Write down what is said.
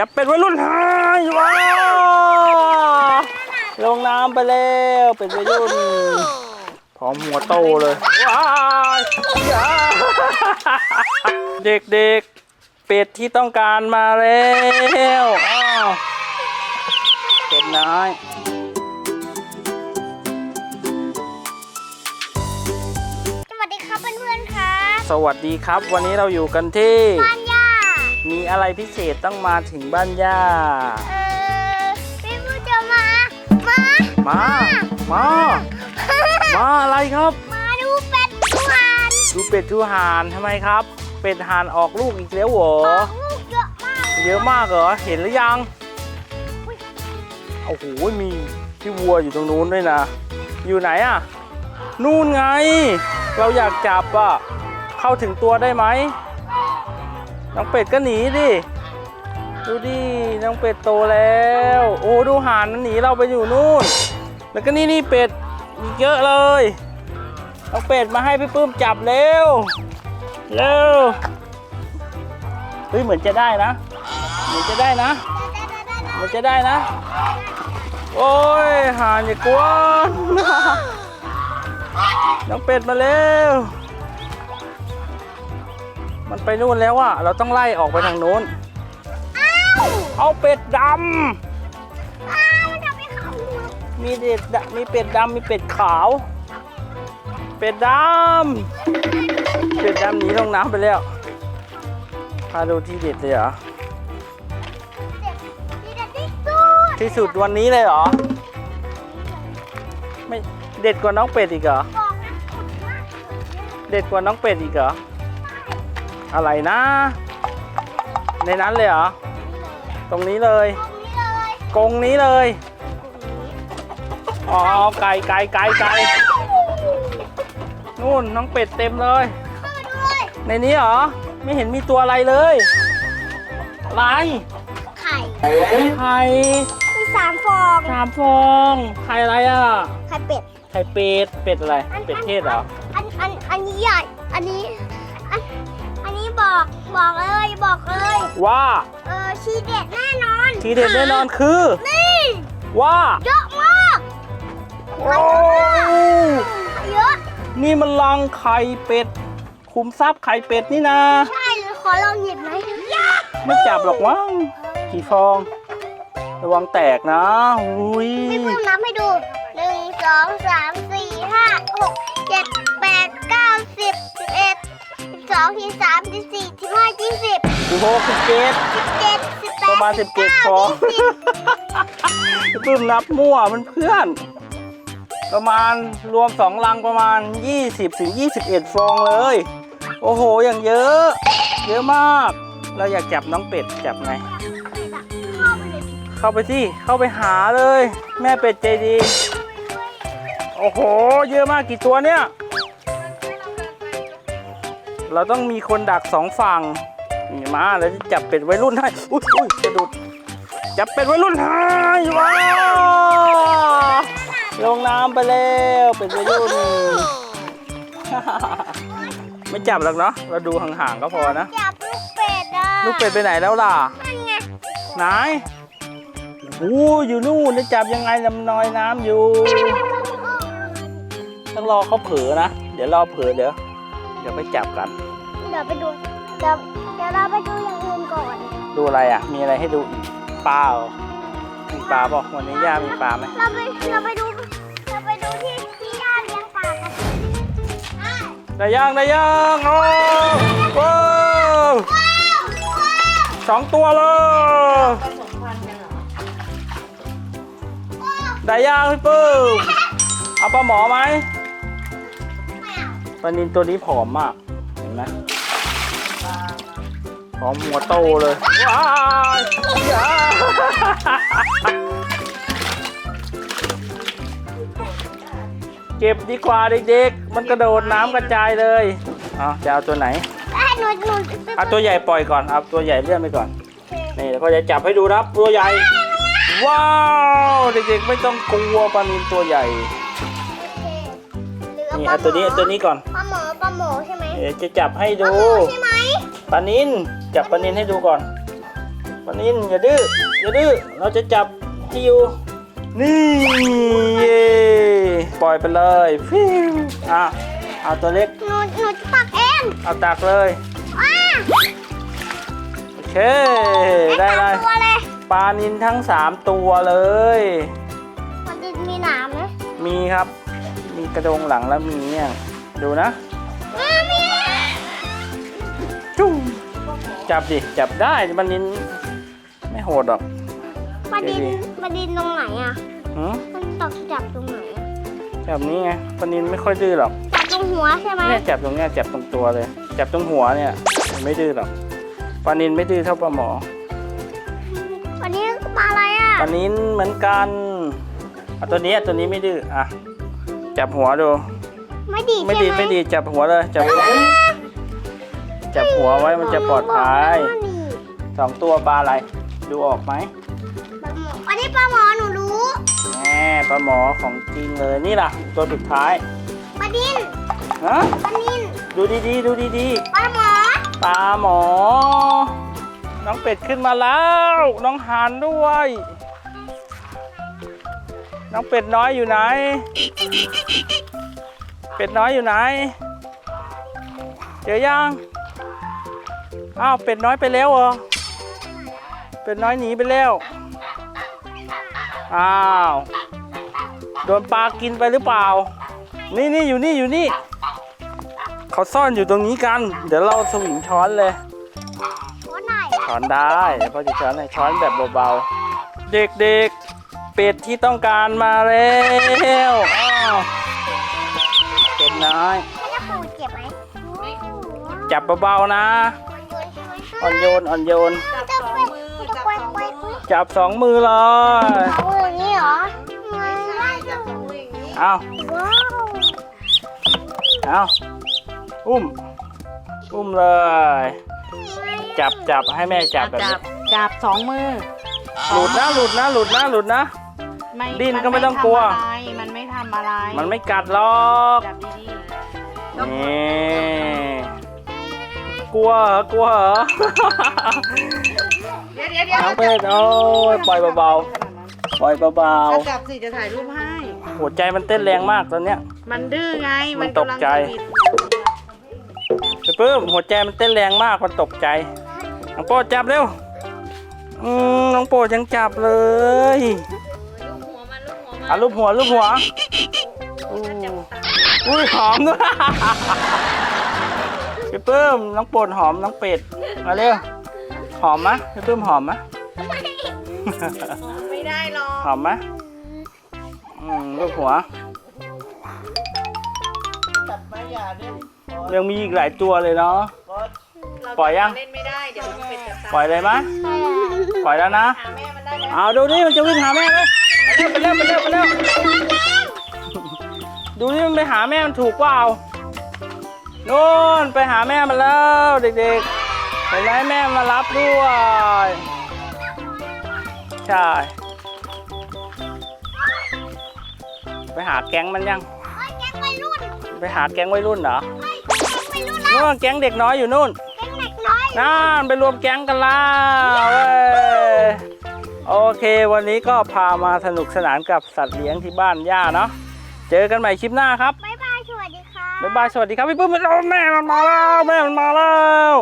จับเป็ดวัยรุ่นหายว้าวลงน้ำไปแล้วเป็ดวัยรุ่นพร้อมหัวโตเลยว้ายว้ายเด็กๆ เป็ดที่ต้องการมาแล้วอ้าวเป็ดน้อยสวัสดีครับเพื่อนๆครับ สวัสดีครับ วันนี้เราอยู่กันที่บ้านย่า มีอะไรพิเศษต้องมาถึงบ้านย่า เออพี่พูดจะมา มา มา มา มาอะไรครับ มาดูเป็ดดูหานดูเป็ดดูห่านทำไมครับ เป็ดห่านออกลูกอีกแล้วเหรอ ออกลูกเยอะมากเยอะมากเหรอ เห็นหรือยัง โอ้โห มีพี่วัวอยู่ตรงนู้นด้วยนะ อยู่ไหนอะนู่นไง เราอยากจับอะเข้าถึงตัวได้ไหม น้องเป็ดก็หนีดิ ดูดิ น้องเป็ดโตแล้ว โอ้ดูหานมันหนีเราไปอยู่นู่น แล้วก็นี่นี่เป็ดอีกเยอะเลย น้องเป็ดมาให้พี่ปื้มจับเร็ว เร็ว เฮ้ยเหมือนจะได้นะ เหมือนจะได้นะ เหมือนจะได้นะ โอ้ยหานอย่ากวนน้องเป็ดมาเร็ว มันไปนู่นแล้วอะเราต้องไล่ออกไปทางนู้น เอาเป็ดดอ้าวมันทำให้เขาำมีเด็ดดมีเป็ดดำมีเป็ดขาว เป็ดดำเป็ดดำหนีลงน้ำไปแล้วพาดูที่เด็ดเลยเหรอดีเด็ดที่สุดที่สุดวันนี้เลยเหรอ ไม่เด็ดกว่าน้องเป็ดอีกเหรอบอกนะสุดมากเด็ดกว่าน้องเป็ดอีกเหรอ อะไรนะ ในนั้นเลยเหรอตรงนี้เลยตรงนี้เลยกรงนี้เลย อ๋อไก่ไก่ไก่ไก่นู่นน้องเป็ดเต็มเลยเข้ามาด้วยในนี้เหรอ ไม่เห็นมีตัวอะไรเลยอะไรไข่ไข่มีสามฟองสามฟองไข่อะไรอะไข่เป็ดไข่เป็ดเป็ดอะไร เป็ดเทศเหรอ อันอันอันนี้ใหญ่ อันนี้อันอันนี้ บอกบอกเลยบอกเลยว่าเออชีเด็ดแน่นอนทีเด็ดแน่นอนคือ นี่ว่า เยอะมากโอ้เยอะนี่มันลังไข่เป็ด คุมทรัพย์ไข่เป็ดนี่นะ ใช่เลยขอลองหยิบหน่อยไม่จับหรอกมั้งกี่ฟอง ระวังแตกนะอุ้ยพี่พูดนับให้ดูหนึ่งสองสามสี่ห้าหกเจ็ดแปดเก้าสิบสิบเอ็ด สิบสองสิบสามสิบสี่สิบห้ายี่สิบสิบหกสิบเจ็ดสิบเจ็ดสิบแปประดมาณสิบเจ็ดฟองยี่สิบพี่ปื้มนับมั่วมันเพื่อน ประมาณรวมสองลังประมาณ 20ถึง21 ฟองเลย โอ้โห อย่างเยอะ เยอะมาก เราอยากจับน้องเป็ดจับไง เข้าไปเลยเข้าไปสิเข้าไปหาเลย แม่เป็ดใจดี โอ้โห เยอะมากกี่ตัวเนี่ย เราต้องมีคนดักสองฝั่งนี่มาแล้วจะจับเป็ดวัยรุ่นให้อุ้ยอุ้ยกระดุดจับเป็ดวัยรุ่นให้ว้าวลงน้ำไปแล้วเป็ดวัยรุ่นไม่จับหรอกเนาะเราดูห่างๆก็พอนะจับลูกเป็ดอะลูกเป็ดไปไหนแล้วล่ะนั่นไงไหนโอ้อยู่นู่นจะจับยังไงลำนอยน้ำอยู่ต้องรอเขาเผลอนะ เดี๋ยวรอเผลอเดี๋ยว เดี๋ยวไปจับกัน เดี๋ยวไปดูเดี๋ยวเดี๋ยวเราไปดูอย่างอื่นก่อนดูอะไรอะ มีอะไรให้ดูอีกปลาเหรอมีปลาบอกวันนี้ย่ามีปลาไหมเราไปเราไปดูเราไปดูที่ที่ย่าเลี้ยงปลากันอะได้ย่างได้ย่างโอ้ว้าวสองตัวเลยได้ย่างพี่ปื้มเอาปลาหมอไหมไม่เอา ปลานินตัวนี้ผอมมาก เห็นไหมผอมหัวโตเลยว้ายเก็บดีกว่าเด็กๆ มันกระโดดน้ำกระจายเลยเอาจะเอาตัวไหนเอ้ยหนูหนูเอาตัวใหญ่ปล่อยก่อนเอาตัวใหญ่เลื่อนไปก่อน นี่เดี๋ยวพ่อจะจับให้ดูนะครับตัวใหญ่ ว้าว เด็กๆ ไม่ต้องกลัวปลานินตัวใหญ่ นี่เอาตัวนี้เอาตัวนี้ก่อนปลาหมอปลาหมอใช่ไหมเดี๋ยวจะจับให้ปลาดูหมอใช่ไหมปลานินจับปลานินให้ดูก่อนปลานินอย่าดื้ออย่าดื้อเราจะจับให้อยู่นี่เย่ปล่อยไปเลยฟิวอะเอาตัวเล็กหนูหนูจะตักเองเอาตักเลยว้าโอเคได้เลยตัวเลยปลานินทั้ง 3 ตัวเลย มันจะมีหนามไหมมีครับ มีกระดงหลังแล้วมีเนี่ย ดูนะไม่มีจุ้งจับดิ จับได้ปลานินไม่โหดหรอกปลาดินดีปลาดินตรงไหนอะหืมมันตกจับตรงไหนอะจับนี้ไงปลานินไม่ค่อยดื้อหรอก จับตรงหัวใช่ไหมเนี่ยจับตรงเนี้ยจับตรงตัวเลย จับตรงหัวเนี่ยไม่ดื้อหรอกปลานินไม่ดื้อเท่าปลาหมอวันนี้ปลาอะไรอะปลานินเหมือนกันอะตัวนี้ตัวนี้ไม่ดื้ออะ จับหัวดู ไม่ดีไม่ดีใช่หไม่ดีจับหัวเลยจับหัวจับหัวไว้มันจะปลอดภัยบอกแล้วว่าดีสองตัวปลาอะไร ดูออกไหมปลาหมอวันนี้ปลาหมอหนูรู้แหมปลาหมอของจริงเลยนี่ล่ะ ตัวสุดท้ายปลาดินฮะปลานินดูดีๆดูดีปลาหมอๆปลาหมอ น้องเป็ดขึ้นมาแล้ว น้องหานด้วย น้องเป็ดน้อยอยู่ไหน เป็ดน้อยอยู่ไหน เจอยัง อ้าวเป็ดน้อยไปแล้วเหรอ เป็ดน้อยหนีไปแล้ว อ้าว โดนปลากินไปหรือเปล่า นี่นี่อยู่นี่อยู่นี่ เขาซ่อนอยู่ตรงนี้กัน เดี๋ยวเราสวิงช้อนเลยหัวไหนช้อนได้เพราะจะช้อนให้ช้อนแบบเบาๆ เด็กๆ เป็ดที่ต้องการมาแล้วอ้าวเป็ดน้อย แล้วจะปูเก็บไหมจับเบาๆนะ อ่อนโยนอ่อนโยน จับสองมือจับสองมือจับสองมือเลยเอาอย่างนี้เหรอไม่ได้จับสองมืออย่างนี้เอาว้าวเอาอุ้ม อุ้มเลย จับจับให้แม่จับแบบจันี้บจับสองมือ หลุดนะหลุดนะหลุดนะหลุดนะ ไม่ดิ้นก็ไม่ต้องกลัว มันไม่ทำอะไร มันไม่กัดหรอกจับดีนี่กลัวเหรอกลัวเหรอ ๆเดี๋ยวเดี๋ยวเดี๋ยวน้องเป็ดโอ้ยปล่อยเบาๆ ปล่อยเบาเอาจับสิจะถ่ายรูปให้ ๆหัวใจมันเต้นแรงมากตอนเนี้ย มันดื้อไง มัมันนตกใจำลังจะบิดไอ้ปื้มหัวใจมันเต้นแรงมากมันตกใจ น้องโปรดจับเร็วอืมน้องโปรดยังจับเลย อะรูปหัวรูปหัวอู้อุ้ยหอมด้วยพี่ปื้มน้องโปรดหอมน้องเป็ดมาเร็วหอมมะพี่ปื้มหอมมะไม่ได้หรอกหอมไหมอืมลูกหัวยังมีอีกหลายตัวเลยเนาะเราปล่อยยังเล่นไม่ได้เดี๋ยวน้องเป็ดจะตายปล่อยเลยไหมปล่อยแล้วนะหาแม่มันได้แล้วเอาดูนี่มันจะวิ่งหาแม่ไหม ไปเร็วไปเร็วไปเร็วไปเร็วดูนี่มันไปหาแม่มันถูกเปล่านู่นไปหาแม่มันแล้วเด็กๆเห็นไหมแม่มารับด้วยใช่ไปหาแก๊งมันยังเฮ้ยแก๊งวัยรุ่นไปหาแก๊งวัยรุ่นเหรอเฮ้ยแก๊งวัยรุ่นแล้วนู่นแก๊งเด็กน้อยอยู่นู่นแก๊งเด็กน้อยนั่นไปรวมแก๊งกันแล้วเว้ย โอเค วันนี้ก็พามาสนุกสนานกับสัตว์เลี้ยงที่บ้านย่าเนาะเจอกันใหม่คลิปหน้าครับบ๊ายบายสวัสดีค่ะบ๊ายบายสวัสดีครับพี่ปื้มแม่มันมาแล้วแม่มันมาแล้ว